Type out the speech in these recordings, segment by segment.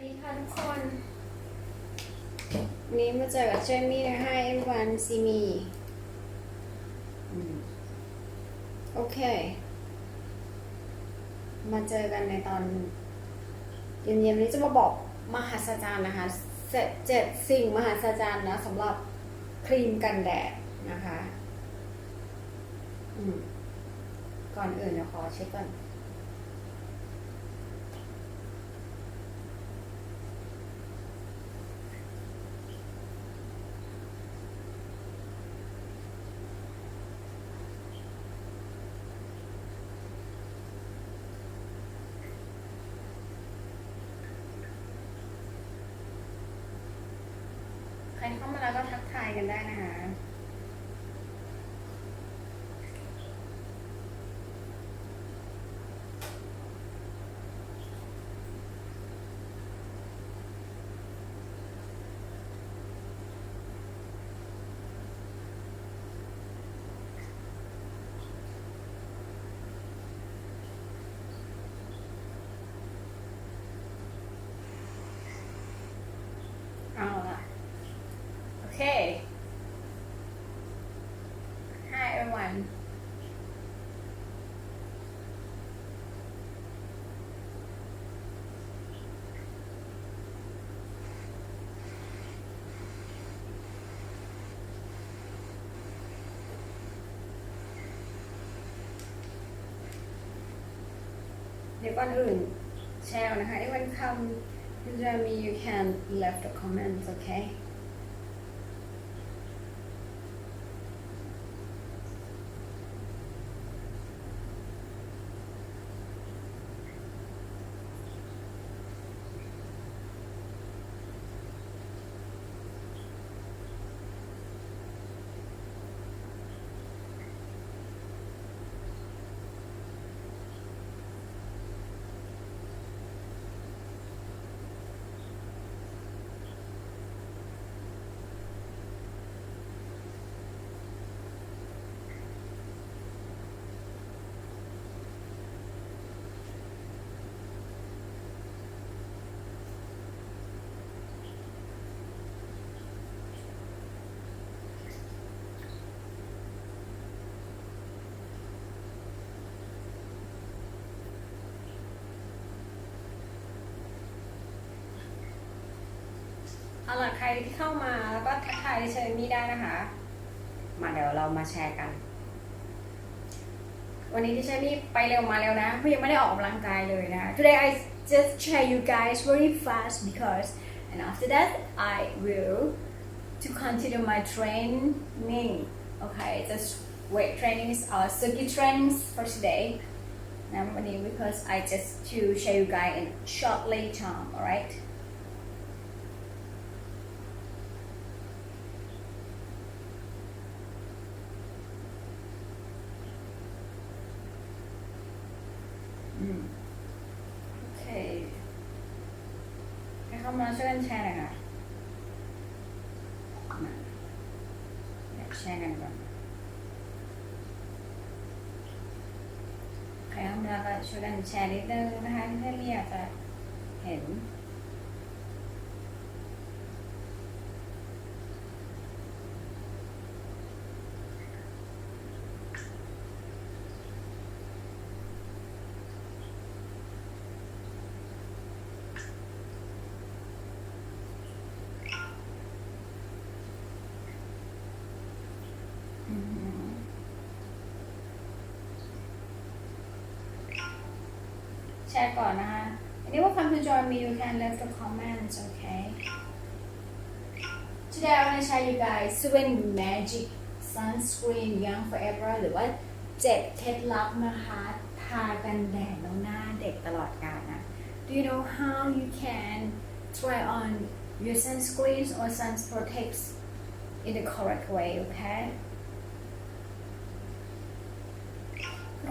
วัสดีค่ะทุกคนวันนี้มาเจอกับเจมี่นะคะ everyone see me อืมโอเค มาเจอกันในตอนเย็นๆวันนี้จะมาบอกมหัศจรรย์นะคะเจ็ดเจ็ดสิ่งมหัศจรรย์นะสำหรับครีมกันแดดนะคะอืมก่อนอื่นเดี๋ยวขอเช็คก่อน ใครเข้ามาแล้วก็ทักทายกันได้นะคะ เอาละโอเค Hi everyone เดี๋ยวก่อนอื่นแชร์ก่อนะคะ everyone come to join me you can left the comments okay อาล่ะใครที่เข้ามาแล้วก็ทักทายเชิญมี่ได้นะคะ มาเดี๋ยวเรามาแชร์กัน วันนี้ที่เชมี่ไปเร็วมาเร็วนะเพราะยังไม่ได้ออกกำลังกายเลยนะ Today I just share you guys very fast because and after that I will to continue my training okay just weight training is our circuit trainings for today นะวันนี้ because I just to share you guys in shortly time alright อืมโอเคให้เข้ามาช่วยกันแชร์หน่อยค่ะมาเดี๋ยวแชร์กันก่อนใครเข้ามา แชร์นิดนึงนะคะเพื่อนๆอยากจะเห็น แชร์ก่อนนะคะ อันนี้ว่า come to join me you can left the comments okay today I want to share you guys seven magic sunscreen young forever หรือว่าเจ็ดเคล็ดลับนะคะทากันแดดแล้วหน้าเด็กตลอดกาลนะ Do you know how you can try on your sunscreens or sun protects in the correct way okay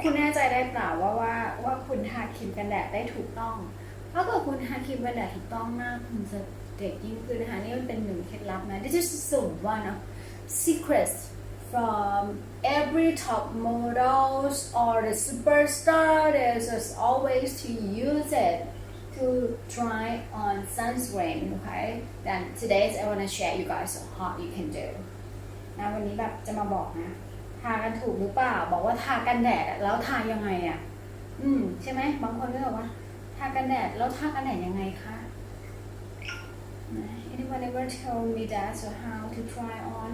คุณแน่ใจได้เปล่าว่าว่าว่าคุณทาครีมกันแดดได้ถูกต้อง ถ้าเกิดคุณทาครีมกันแดดถูกต้องหน้าคุณจะเด็กยิ่งขึ้นนะคะนี่มันเป็นหนึ่งเคล็ดลับนะ This is the one of secrets from every top models or the superstar there's just always to use it to try on sunscreen okay then today I want to share you guys how you can do นะวันนี้แบบจะมาบอกนะากันถูกหรือเปล่า บอกว่าทากันแดดแล้วทายังไงอะ อืม ใช่ไหมบางคนก็บอกว่า ทากันแดดแล้วทากันแดดยังไงคะนะ Anyone ever tell me that so how to try on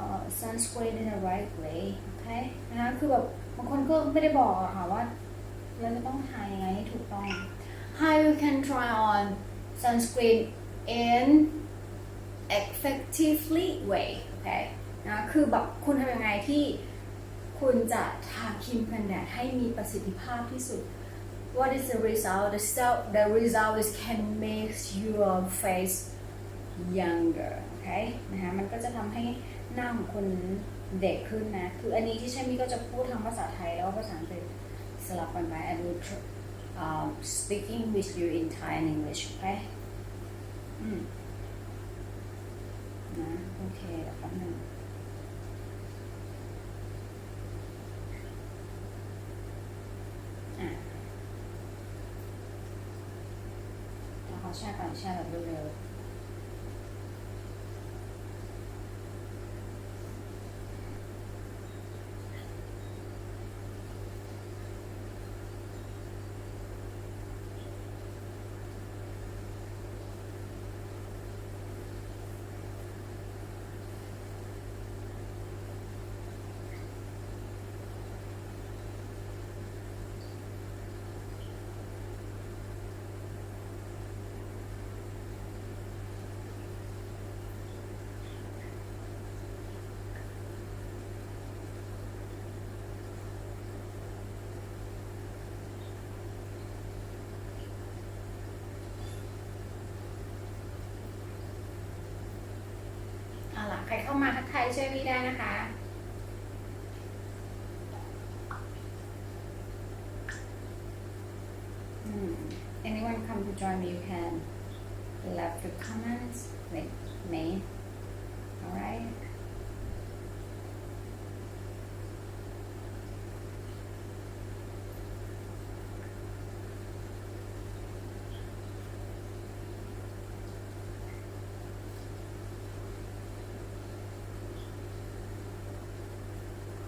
uh, sunscreen in the right way okay นะคะคือแบบบางคนก็ไม่ได้บอกอะค่ะว่าเราจะต้องทายังไงให้ถูกต้อง How you can try on sunscreen in effectively way okay นะคือแบบคุณทำยังไงที่คุณจะทาครีมกันแดดให้มีประสิทธิภาพที่สุด What is the result the result the result is can make your face younger โอเคนะคะมันก็จะทำให้หน้าของคุณเด็กขึ้นนะ คืออันนี้ที่ใช่มี่ก็จะพูดทั้งภาษาไทยแล้วก็ภาษาอังกฤษสลับกันไป I will tr- um, speaking with you in Thai and English โอเคอืมนะโอเคเดี๋ยวแป๊บนึงอะ เดี๋ยวขอแ มาทักทายช่วยพี่ได้นะคะ Hmm. Anyone come to join me, you can left your comments with me.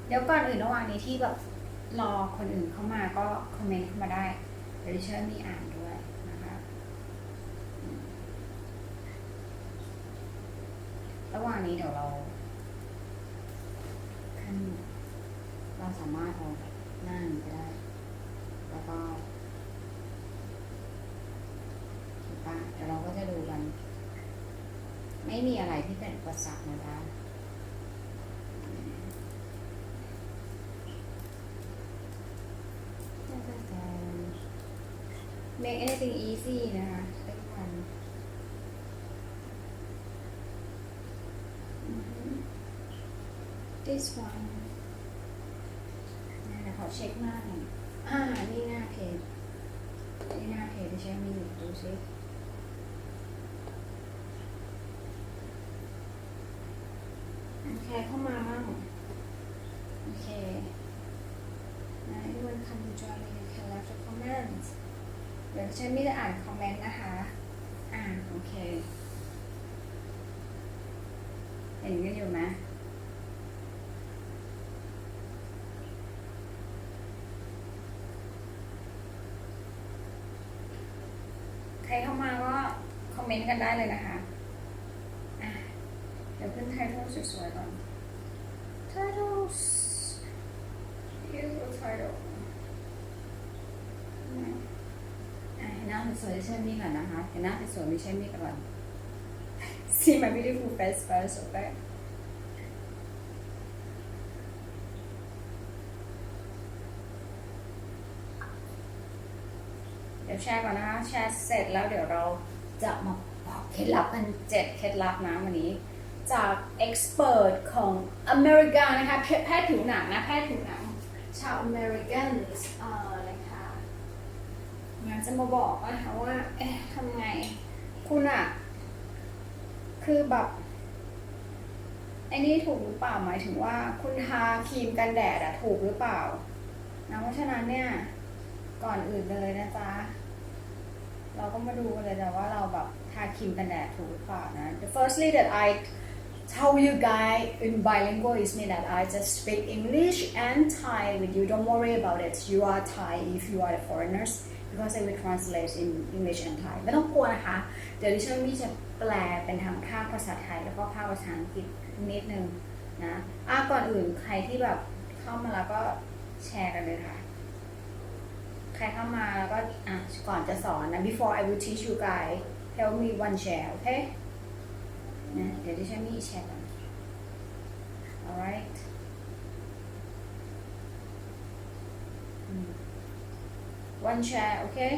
เดี๋ยวก่อนอื่นระหว่างนี้ที่แบบรอคนอื่นเข้ามาก็คอมเมนต์เข้ามาได้เดี๋ยวดิฉันมีอ่านด้วยนะคะระหว่างนี้เดี๋ยวเราขึ้นเราสามารถเอาหน้านี้ก็ได้ แล้วก็ถูกปะเดี๋ยวเราก็จะดูกัน ไม่มีอะไรที่เป็นอุปสรรคนะคะ make anything easy นะคะทุกวันอือฮึ this one นะเดี๋ยวขอเช็คหน้าหน่อยอ่า นี่หน้าเพจ นี่หน้าเพจที่ใช้มีอยู่ดูซิโอเคเข้ามาบ้างโอเคนะ anyone come to join me you can left a comment เดี๋ยวฉันไม่ได้อ่านคอมเมนต์นะคะ อ่าโอเค เห็นกันอยู่ไหมใครเข้ามาก็คอมเมนต์กันได้เลยนะคะ อะ เดี๋ยวขึ้นไทท l ลสวยๆก่อน titles here's the title อะเห็นหน้า สวยๆดิฉันนี่ก่อนนะคะเห็นหน้าสวยๆดิฉันนี่ก่อน See my beautiful face first okay เดี๋ยวแชร์ก่อนนะคะแชร์เสร็จแล้วเดี๋ยวเราจะมาบอกเคล็ดลับกันเจ็ดเคล็ดลับนะวันนี้ จากเอ็กซ์เพรสของอเมริกานะคะแพทย์ผิวหนังนะแพทย์ผิวหนังชาวอเมริกันอ่อนะคะ อยากจะมาบอกนะคะว่า เอ๊ะทำไง คุณอะคือแบบไอ้นี่ถูกหรือเปล่าหมายถึงว่า คุณทาครีมกันแดดอะถูกหรือเปล่านะเพราะฉะนั้นเนี่ย ก่อนอื่นเลยนะจ๊ะเราก็มาดูกันเลยนะว่าเราแบบทาครีมกันแดดถูกหรือเปล่านะ The firstly that I tell you guys in bilingual is mean that I just speak English and Thai with you don't worry about it you are Thai if you are the foreigners because I will translate in English and Thai ไม่ต้องกลัวนะคะ เดี๋ยวดิฉันมีจะแปลเป็นทางภาคภาษาไทย แล้วก็ภาคภาษาอังกฤษนิดนึงนะอะก่อนอื่นใครที่แบบเข้ามาแล้วก็แชร์กันเลยค่ะ ใครเข้ามาแล้วก็อะก่อนจะสอนนะ before I will teach you guys help me one share okay นะเดี๋ยวดิฉันมีแชร์กัน alright อืม one share okay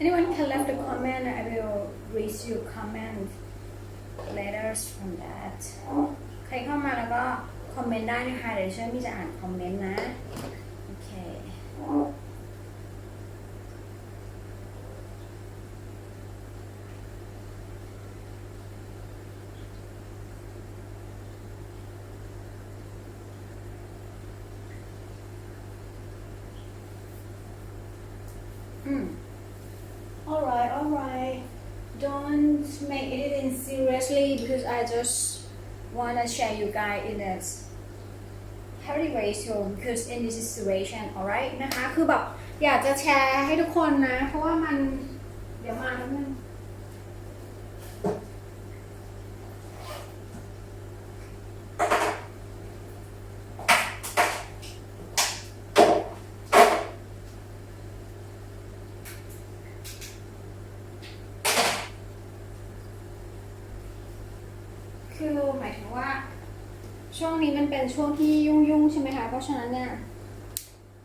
anyone can left a comment I will read your comment letters from that ใครเข้ามาแล้วก็คอมเมนต์ได้นะคะ เดี๋ยวฉันมีจะอ่านคอมเมนต์นะ โอเค alright alright don't make anything seriously because I just wanna share you guys in a healthy way so because in this situation alright นะคะ คือแบบอยากจะแชร์ให้ทุกคนนะ เพราะว่ามัน เดี๋ยวมาแล้วมัน เป็นช่วงที่ยุ่งๆใช่ไหมคะ เพราะฉะนั้นเนี่ย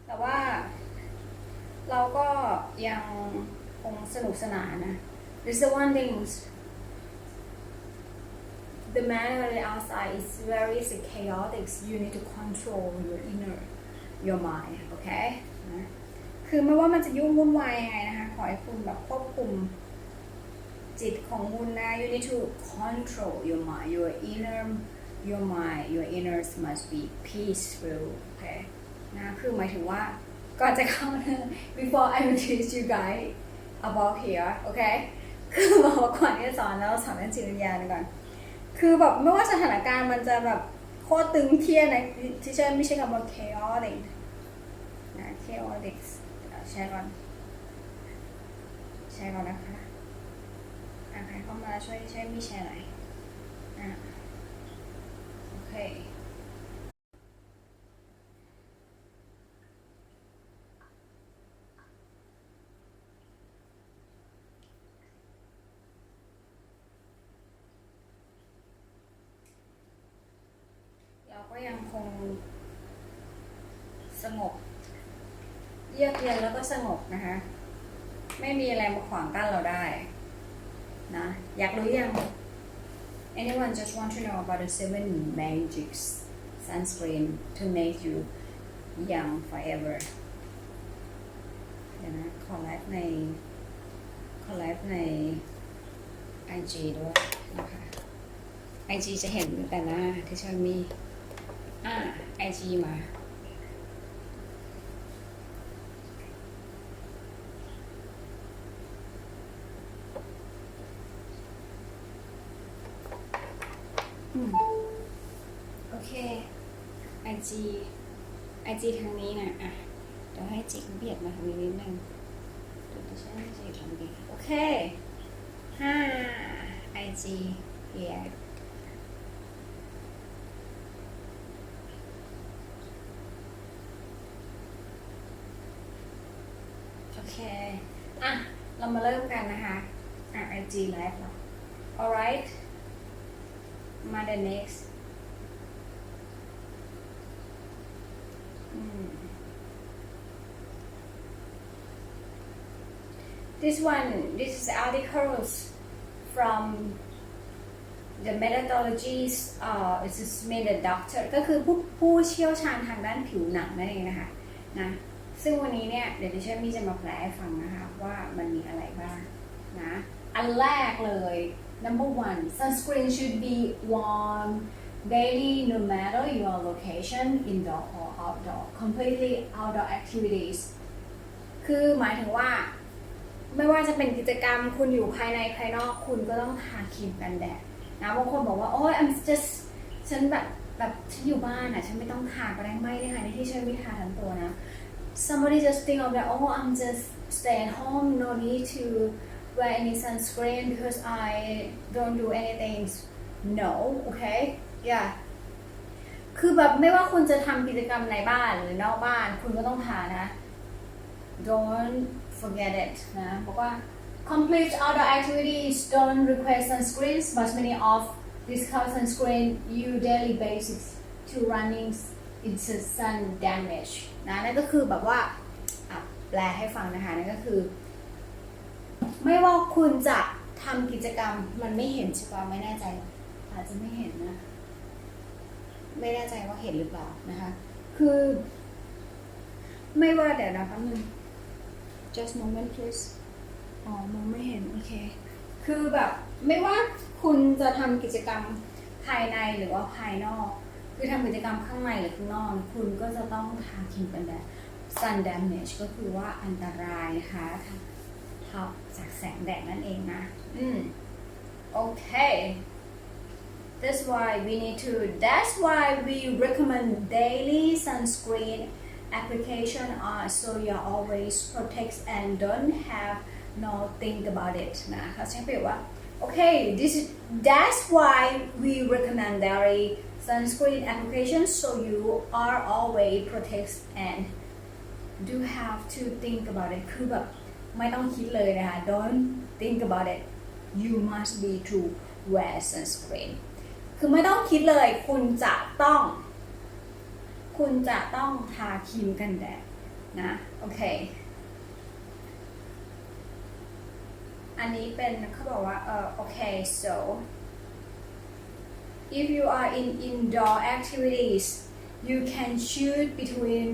แต่ว่า เราก็ยังคงสนุกสนานนะ This is the one thing the man on the outside is very chaotic you need to control your inner your mind okay นะคือไม่ว่ามันจะยุ่งวุ่นวายยังไงนะคะ ขอให้คุณแบบควบคุมจิตของคุณนะ you need to control your mind your inner your mind your inners must be peaceful okay นะคือหมายถึงว่าก่อนจะเข้าเรื่อง before I will teach you guys about here โอเคคือบอกว่าก่อนที่จะสอนแล้วสอนเรื่องจิตวิญญาณก่อน คือแบบไม่ว่าสถานการณ์มันจะแบบโคตรตึงเครียดนะที่ฉันไม่ใช่คำว่า chaotic นะ chaotic เดี๋ยวแชร์ก่อนแชร์ก่อนนะคะอะใครเข้ามาช่วยช่วยมีแชร์หน่อย โอเคเราก็ยังคงสงบ เยือกเย็นแล้วก็สงบนะคะ ไม่มีอะไรมาขวางกั้นเราได้ นะ อยากรู้ยัง anyone just want to know about the seven magics sunscreen to make you young forever เดี๋ยวนะ ขอไลฟ์ใน ขอไลฟ์ใน IG ด้วยนะคะ IG จะเห็นแต่หน้าที่ชอยมี อ่า IG มา IG IG ทางนี้นะอะเดี๋ยวให้จิกเบียดมาทางนี้นิดนึงเดี๋ยวจะใช้จิกทางนี้โอเคห้า IG here โอเค อะ เรามาเริ่มกันนะคะ อะ IG live เรา alright มา the next this one this is articles from the methodologies uh it is made a doctor ก็คือผู้ผู้เชี่ยวชาญทางด้านผิวหนังนั่นเองนะคะนะซึ่งวันนี้เนี่ยเดี๋ยวดิฉันมีจะมาแปลให้ฟังนะคะว่ามันมีอะไรบ้างนะอันแรกเลย number one sunscreen should be warm daily no matter your location indoor or outdoor completely outdoor activities คือหมายถึงว่า ไม่ว่าจะเป็นกิจกรรมคุณอยู่ภายในภายนอกคุณก็ต้องทาครีมกันแดดนะบางคนบอกว่าโอ้ย I'm just ฉันแบบแบบฉันอยู่บ้านอะฉันไม่ต้องทาก็ได้ไม่ได้ค่ะในที่ฉันไม่ทาทั้งตัวนะ somebody just think of that oh I'm just stay at home no need to wear any sunscreen because I don't do anything no okay yeah คือแบบไม่ว่าคุณจะทำกิจกรรมในบ้านหรือนอกบ้านคุณก็ต้องทานะ don't forget it นะบอกว่า complete outdoor activities don't require sunscreens but many of discount sunscreen you daily basis to running into sun damage นะนั่นก็คือแบบว่าแปลให้ฟังนะคะนั่นก็คือ ไม่ว่าคุณจะทำกิจกรรมมันไม่เห็นใช่ปะไม่แน่ใจ อาจจะไม่เห็นนะ ไม่แน่ใจว่าเห็นหรือเปล่านะคะ คือ ไม่ว่าเดี๋ยวนะแป๊บนึง just moment please อ๋อมองไม่เห็น โอเค คือแบบไม่ว่าคุณจะทำกิจกรรมภายในหรือว่าภายนอก คือทำกิจกรรมข้างในหรือข้างนอก คุณก็จะต้องทาครีมกันแดด sun damage ก็คือว่าอันตรายนะคะทับจากแสงแดดนั่นเองนะ อืม โอเค That's why we need to. That's why we recommend daily sunscreen application uh, so you always protect and don't have no think about it นะเขาใช้เปรียบว่า okay this is that's why we recommend daily sunscreen application so you are always protect and do have to think about it คือแบบไม่ต้องคิดเลยนะคะ don't think about it you must be to wear sunscreen คือไม่ต้องคิดเลย คุณจะต้อง คุณจะต้องทาครีมกันแดดนะโอเค อันนี้เป็นเขาบอกว่าเออโอเค so if you are in indoor activities you can choose between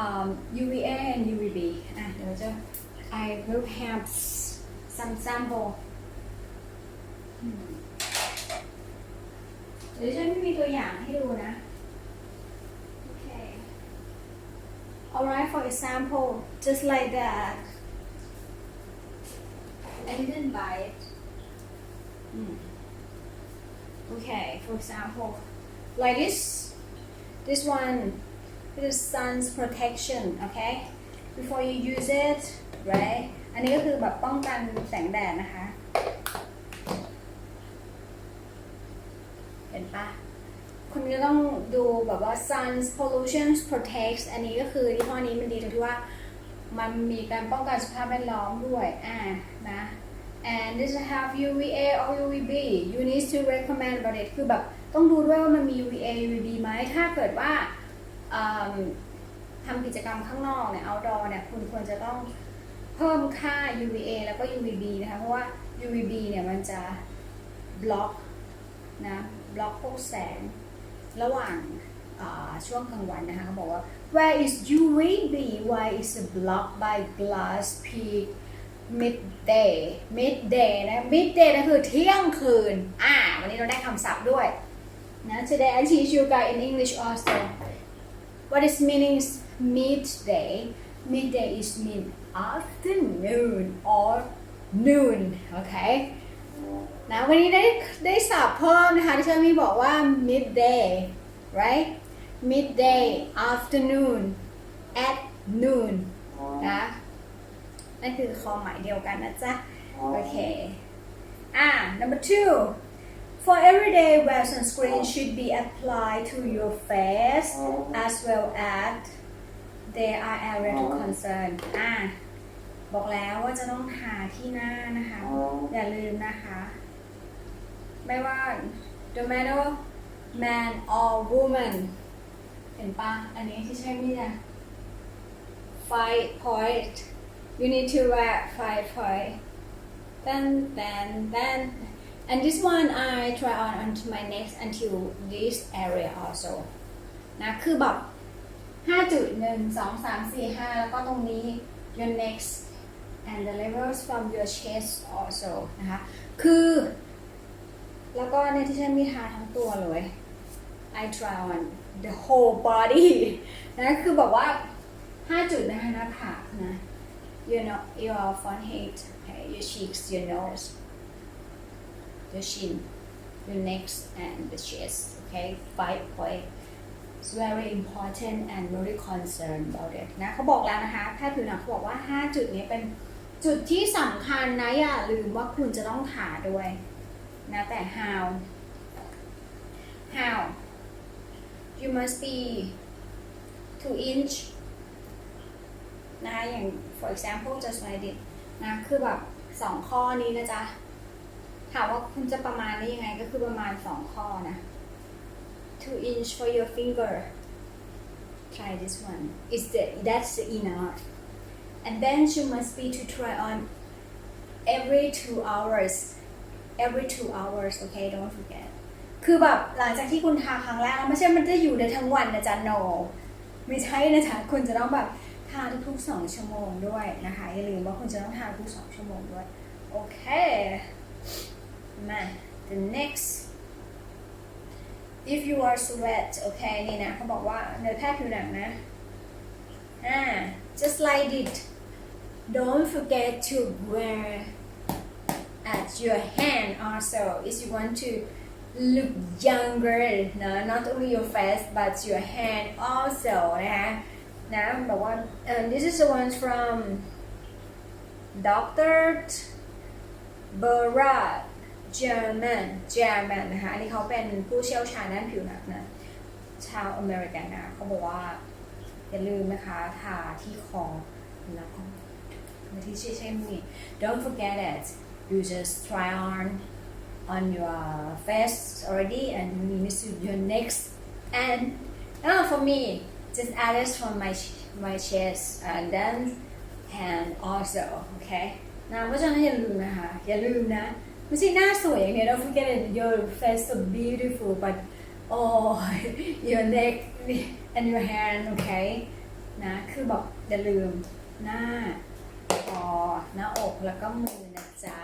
um, UVA and UVB อะเดี๋ยวจะ I will have some sample เดี๋ยวฉันมีตัวอย่างให้ดูนะ alright for example just like that I didn't buy it Hmm. okay for example like this this one this is sun's protection okay before you use it right อันนี้ก็คือแบบป้องกันแสงแดดนะคะ เห็นปะ คุณก็ต้องดูแบบว่า sun pollution protects อันนี้ก็คือยี่ห้อนี้มันดีตรงที่ว่ามันมีการป้องกันสภาพแวดล้อมด้วยอ่านะ and this have UVA or UVB you need to recommend about it คือแบบต้องดูด้วยว่ามันมี UVA UVB ไหมถ้าเกิดว่าทำกิจกรรมข้างนอกเนี่ย outdoor เนี่ย คุณควรจะต้องเพิ่มค่า UVA แล้วก็ UVB นะคะ เพราะว่า UVB เนี่ย มันจะบล็อกนะ บล็อกพวกแสง ระหว่างช่วงกลางวันนะคะเขาบอกว่า where is UVB why is it blocked by glass peak midday midday นะ midday นั่นคือเที่ยงคืน อ่า วันนี้เราได้คำศัพท์ด้วยนะ today I teach you guys in English also what is meaning is midday midday is mean afternoon or noon okay นะวันนี้ได้ได้สับเพิ่มนะคะที่เชอมี่บอกว่า midday right midday afternoon at noon นะนั่นคือความหมายเดียวกันนะจ๊ะ โอเค อ่า number two for everyday wear sunscreen should be applied to your face as well as there are area to concern อ่าบอกแล้วว่าจะต้องทาที่หน้านะคะ อย่าลืมนะคะ ไม่ว่า no matter man or woman เห็นปะอันนี้ที่ใช่ไหมเนี่ย five point you need to wear five point then then then and this one I try on onto my neck until this area also นะคือแบบห้าจุดหนึ่งสองสามสี่ห้าแล้วก็ตรงนี้ your next and the levels from your chest also นะคะ คือ แล้วก็ในที่ฉันมีทาทั้งตัวเลย I try on the whole body นะคือแบบว่า 5 จุดนะคะหน้าผากนะ you know your forehead okay, your cheeks your nose your chin your neck and the chest okay five point it's very important and very concerned about it นะเขาบอกแล้วนะคะแพทย์ผิวหนังเขาบอกว่า 5 จุดนี้เป็นจุดที่สำคัญนะ อย่าลืมว่าคุณจะต้องทาด้วย นะแต่ how how you must be two inch นะคะอย่าง for example just like this นะคือแบบสองข้อนี้นะจ๊ะถามว่าคุณจะประมาณได้ยังไงก็คือประมาณสองข้อนะ two inch for your finger try this one is the that's enough and then you must be to try on every two hours every two hours okay don't forget คือแบบหลังจากที่คุณทาครั้งแรกแล้วไม่ใช่มันจะอยู่ได้ทั้งวันนะจ๊ะ no ไม่ใช่นะจ๊ะคุณจะต้องแบบทาทุกๆสองชั่วโมงด้วยนะคะ อย่าลืมว่าคุณจะต้องทาทุกสองชั่วโมงด้วย โอเค มา the next if you are sweat โอเค นี่นะเขาบอกว่าเนื้อแพทย์ผิวหนังนะอ่า just like it don't forget to wear at your hand also if you want to look younger นะ not only your face but your hand also นะคะนะบอกว่า um, this is the one from Dr. Berat German German นะคะ อันนี้เขาเป็นผู้เชี่ยวชาญด้านผิวหนังนะ ชาวอเมริกันนะ เขาบอกว่า อย่าลืมนะคะ ทาที่คอแล้วก็ที่ใช่ใช่มือ Don't forget it you just try on on your face already and you need to your next and uh, for me just add it on my my chest and then hand also okay นะเพราะฉะนั้นอย่าลืมนะคะ อย่าลืมนะ ไม่ใช่หน้าสวยอย่างเดียว don't forget it your face so beautiful but oh your neck and your hand okay นะ คือแบบอย่าลืมหน้า คอหน้าอกแล้วก็มือนะจ๊ะ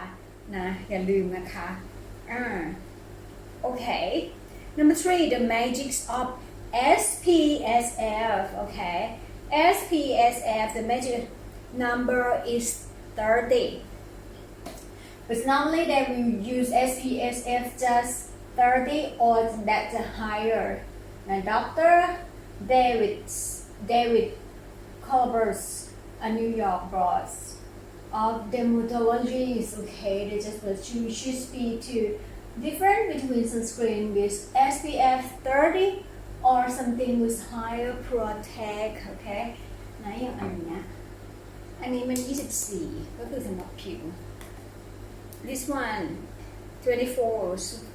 นะ อย่าลืมนะคะอ่า okay number three the magic of SPSF okay SPSF the magic number is 30 but normally they will use SPSF just 30 or that's higher now Dr. David David Colbers a New York boss of dermatology is okay. They just will choose should speak to different between sunscreen with SPF 30 or something with higher protect okay นะอย่างอันเนี้ยอันนี้มัน 24 ก็คือสำหรับผิว this one 24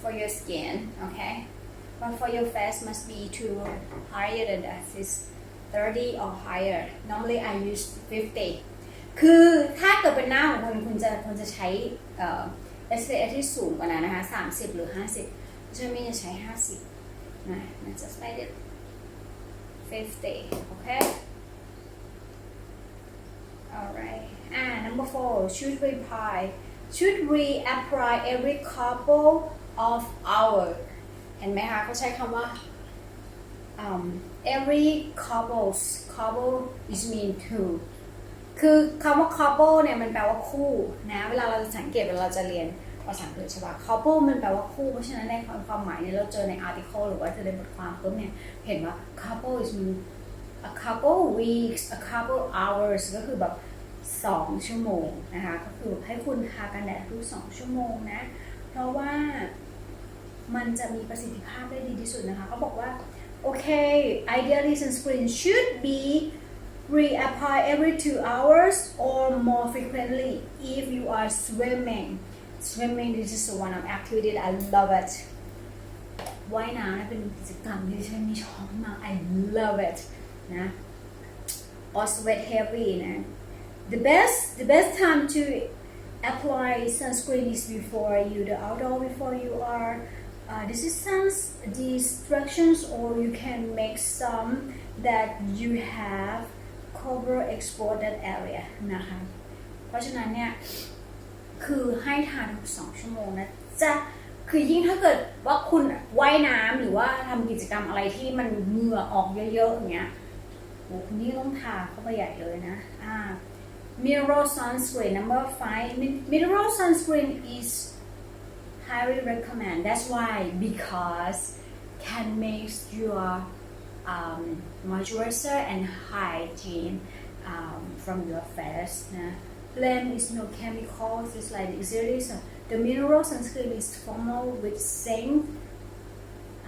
for your skin okay but for your face must be too higher than that is 30 or higher normally I use 50 คือถ้าเกิดเป็นหน้าของคุณคุณจะคุณจะใช้เอ่อ SPF ที่สูงกว่านั้นนะคะ 30 หรือ 50ฉันไม่จะใช้ 50 นะนะ just like it 50 okay alright ah number four should we apply should we apply every couple of hour เห็นไหมคะเขาใช้คำว่า um, every couples couple is mean two คือคำว่า couple เนี่ยมันแปลว่าคู่นะเวลาเราจะสังเกตเวลาเราจะเรียนภาษาอังกฤษใช่ปะ couple มันแปลว่าคู่เพราะฉะนั้นในความความหมายเนี่ยเราเจอใน article หรือว่าเจอในบทความปุ๊บเนี่ยเห็นว่า couple is mean a couple weeks a couple hours ก็คือแบบ2ชั่วโมงนะคะก็คือให้คุณทากันแดดทุก2ชั่วโมงนะ เพราะว่ามันจะมีประสิทธิภาพได้ดีที่สุดนะคะเขาบอกว่า okay ideally sunscreen should be reapply every two hours or more frequently if you are swimming swimming this is one of activity that I love it ว่ายน้ำนะเป็นกิจกรรมที่ฉันมีชอบมาก I love it นะ or sweat heavy นะ the best the best time to apply sunscreen is before you the outdoor before you are uh, this is some distractions or you can make some that you have cover export that area นะคะ เพราะฉะนั้นเนี่ย คือให้ทานทุกสองชั่วโมงนะจ๊ะ คือยิ่งถ้าเกิดว่าคุณว่ายน้ำหรือว่าทำกิจกรรมอะไรที่มันเหงื่อออกเยอะๆอย่างเงี้ยโอ้คุณนี่ต้องทาเข้าไปใหญ่เลยนะอ่า mineral sunscreen number five Min- mineral sunscreen is highly recommend that's why because can make your um, moisturizer and hygiene um, from your face นะ blend is no chemicals it's like easily so the mineral sunscreen is formed with zinc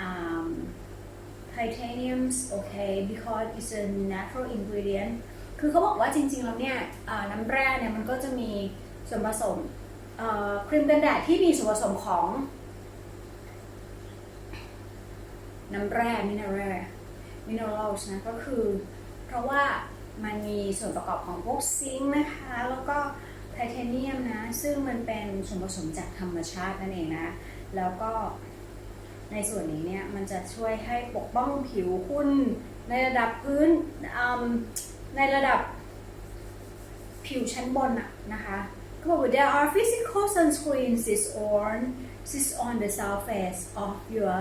um, titaniums okay because it's a natural ingredient คือเขาบอกว่าจริงๆ แล้วเนี่ยเอ่อน้ำแร่เนี่ยมันก็จะมีส่วนผสมเอ่อ ครีมกันแดดที่มีส่วนผสมของ น้ำแร่มินเนอรัลมินเนอรัลนะก็คือ เพราะว่ามันมีส่วนประกอบของพวกซิงค์นะคะ แล้วก็ไทเทเนียมนะ ซึ่งมันเป็นส่วนผสมจากธรรมชาตินั่นเองนะ แล้วก็ในส่วนนี้เนี่ย มันจะช่วยให้ปกป้องผิวคุณ ในระดับพื้นในระดับผิวชั้นบนอะนะคะ ก็บอกว่า there are physical sunscreens is on is on the surface of your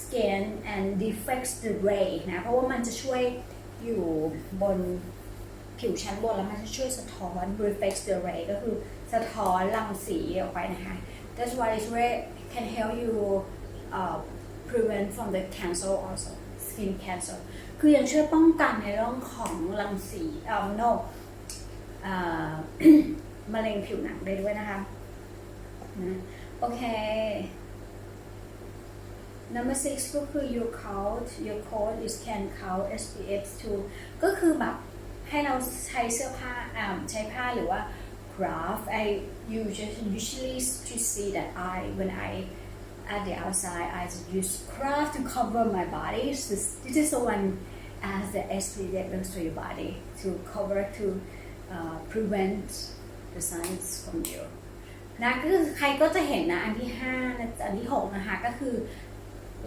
skin and deflects the ray นะเพราะว่ามันจะช่วยอยู่บนผิวชั้นบนแล้วมันจะช่วยสะท้อน reflect the ray ก็คือสะท้อนรังสีออกไปนะคะ that's why it's very can help you uh, prevent from the cancer also skin cancer คือยังช่วยป้องกันในเรื่องของรังสีเอ่อ no มะเร็งผิวหนังได้ด้วยนะคะนะโอเค number six ก็คือ your count your coat is can count SPF 2 ก็คือแบบให้เราใช้เสื้อผ้าอ่าใช้ผ้าหรือว่า craft I you just usually to see that I when I at the outside I just use craft to cover my body so this is the one as the SPF goes to your body to cover to uh, prevent the suns from you นะก็คือใครก็จะเห็นนะอันที่5นะอันที่ 6 นะคะ ก็คือ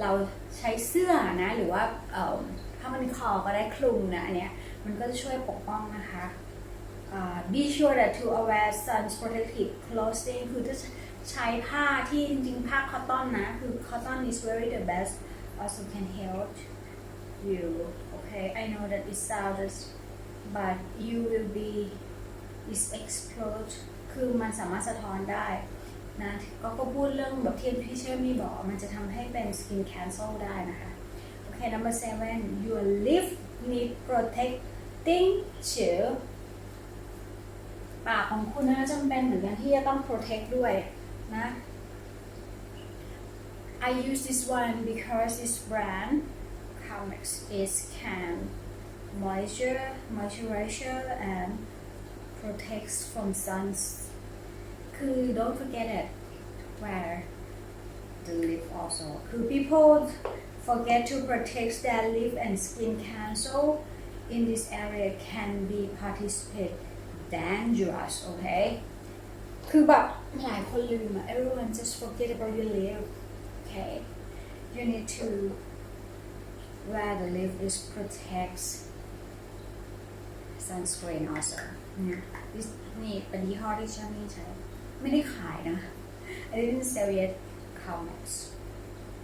เราใช้เสื้อนะ หรือว่าเอ่อถ้ามันคอก็ได้คลุมนะ อันเนี้ยมันก็จะช่วยปกป้องนะคะอ่า be sure that to wear sun protective clothing คือจะใช้ผ้าที่จริงๆผ้าคอตตอนนะ คือ cotton is very the best also can help you okay I know that it sounds but you will be is explode คือมันสามารถสะท้อนได้นะก็ก็พูดเรื่องแบบที่พี่เชื่อมีบอก มันจะทำให้เป็น skin cancel ได้นะคะ โอเค number seven your lip need protecting ชื่อปากของคุณนะจำเป็นเหมือนกันที่จะต้อง protect ด้วยนะ I use this one because this brand Comex is can moisture moisturizer and protects from suns คือ don't forget it wear the lip also คือ people forget to protect their lip and skin cancer in this area can be participate dangerous okay คือแบบหลายคนลืมอะ everyone just forget about your lip okay you need to wear the lip is protects sunscreen also เ นี่ย This- นี่เป็นยี่ห้อที่ฉันไม่ใช้ ไม่ได้ขายนะ I didn't sell yet comments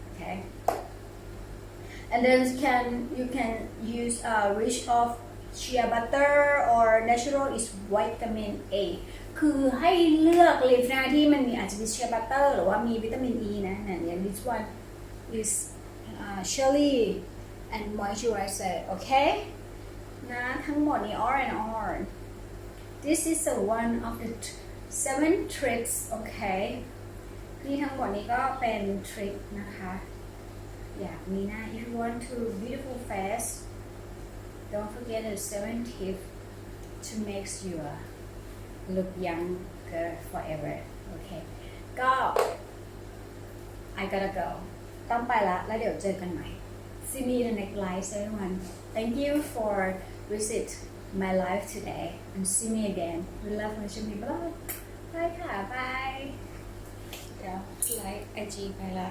okay and then can you can use uh, rich of shea butter or natural is vitamin A คือให้เลือกลิปนะที่มันมีอาจจะมี shea butter หรือว่ามีวิตามิน E นะเนี่ยอย่าง this one is uh, cherry and moisturizer okay นะทั้งหมดนี้ all and all this is the one of the t- seven tricks okay นี่ทั้งหมดนี้ก็เป็นทริคนะคะ อยากมีหน้า if you want to beautiful face don't forget the seven tips to make your look younger forever okay ก็ I gotta go ต้องไปละ แล้วเดี๋ยวเจอกันใหม่ See me in the next live everyone thank you for visit my life today and see me again we love you ชิม bye bye ค่ะ bye เดี๋ยวไลฟ์ไอจีไปละ